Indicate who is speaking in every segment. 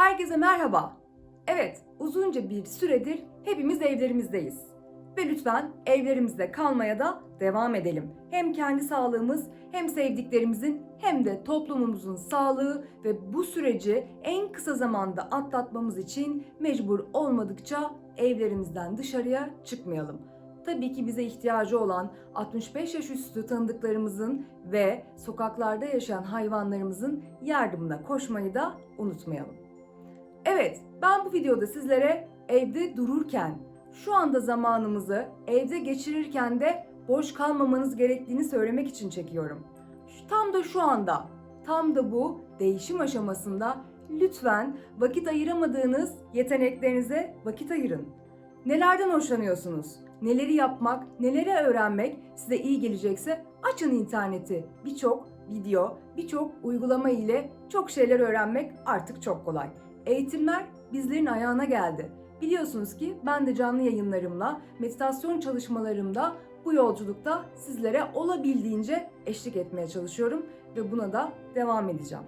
Speaker 1: Herkese merhaba. Evet, uzunca bir süredir hepimiz evlerimizdeyiz. Ve lütfen evlerimizde kalmaya da devam edelim. Hem kendi sağlığımız, hem sevdiklerimizin, hem de toplumumuzun sağlığı ve bu süreci en kısa zamanda atlatmamız için mecbur olmadıkça evlerimizden dışarıya çıkmayalım. Tabii ki bize ihtiyacı olan 65 yaş üstü tanıdıklarımızın ve sokaklarda yaşayan hayvanlarımızın yardımına koşmayı da unutmayalım. Evet, ben bu videoda sizlere evde dururken, şu anda zamanımızı evde geçirirken de boş kalmamanız gerektiğini söylemek için çekiyorum. Tam da şu anda, tam da bu değişim aşamasında lütfen vakit ayıramadığınız yeteneklerinize vakit ayırın. Nelerden hoşlanıyorsunuz? Neleri yapmak, neleri öğrenmek size iyi gelecekse açın interneti. Birçok video, birçok uygulama ile çok şeyler öğrenmek artık çok kolay. Eğitimler bizlerin ayağına geldi. Biliyorsunuz ki ben de canlı yayınlarımla, meditasyon çalışmalarımda bu yolculukta sizlere olabildiğince eşlik etmeye çalışıyorum ve buna da devam edeceğim.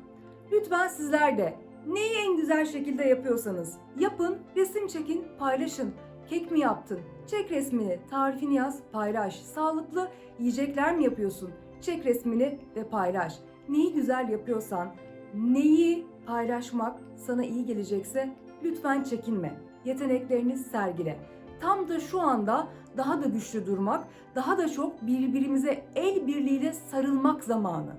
Speaker 1: Lütfen sizler de neyi en güzel şekilde yapıyorsanız yapın, resim çekin, paylaşın. Kek mi yaptın? Çek resmini, tarifini yaz, paylaş. Sağlıklı yiyecekler mi yapıyorsun? Çek resmini ve paylaş. Neyi güzel yapıyorsan, neyi paylaşmak sana iyi gelecekse lütfen çekinme. Yeteneklerini sergile. Tam da şu anda daha da güçlü durmak, daha da çok birbirimize el birliğiyle sarılmak zamanı.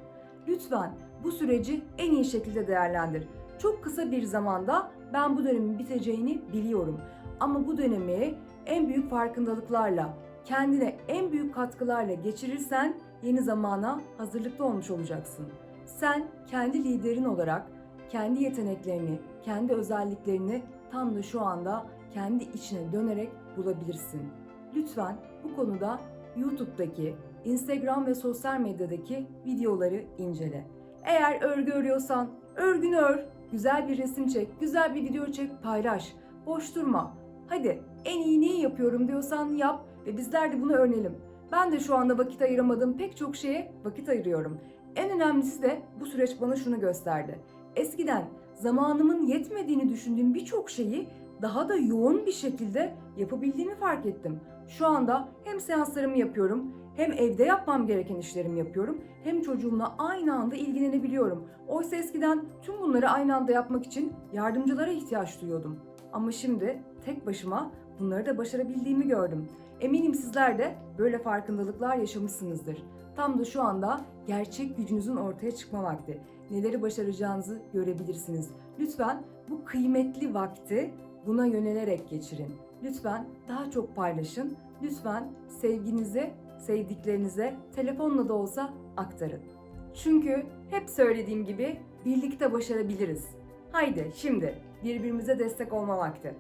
Speaker 1: Lütfen bu süreci en iyi şekilde değerlendir. Çok kısa bir zamanda ben bu dönemin biteceğini biliyorum. Ama bu dönemi en büyük farkındalıklarla, kendine en büyük katkılarla geçirirsen yeni zamana hazırlıklı olmuş olacaksın. Sen kendi liderin olarak kendi yeteneklerini, kendi özelliklerini tam da şu anda kendi içine dönerek bulabilirsin. Lütfen bu konuda YouTube'daki, Instagram ve sosyal medyadaki videoları incele. Eğer örgü örüyorsan örgünü ör, güzel bir resim çek, güzel bir video çek, paylaş. Boş durma. Hadi en iyi neyi yapıyorum diyorsan yap ve bizler de bunu öğrenelim. Ben de şu anda vakit ayıramadığım pek çok şeye vakit ayırıyorum. En önemlisi de bu süreç bana şunu gösterdi. Eskiden zamanımın yetmediğini düşündüğüm birçok şeyi daha da yoğun bir şekilde yapabildiğimi fark ettim. Şu anda hem seanslarımı yapıyorum, hem evde yapmam gereken işlerimi yapıyorum, hem çocuğumla aynı anda ilgilenebiliyorum. Oysa eskiden tüm bunları aynı anda yapmak için yardımcılara ihtiyaç duyuyordum. Ama şimdi tek başıma bunları da başarabildiğimi gördüm. Eminim sizler de böyle farkındalıklar yaşamışsınızdır. Tam da şu anda gerçek gücünüzün ortaya çıkma vakti. Neleri başaracağınızı görebilirsiniz. Lütfen bu kıymetli vakti buna yönelerek geçirin. Lütfen daha çok paylaşın. Lütfen sevginizi sevdiklerinize telefonla da olsa aktarın. Çünkü hep söylediğim gibi birlikte başarabiliriz. Haydi şimdi birbirimize destek olma vakti.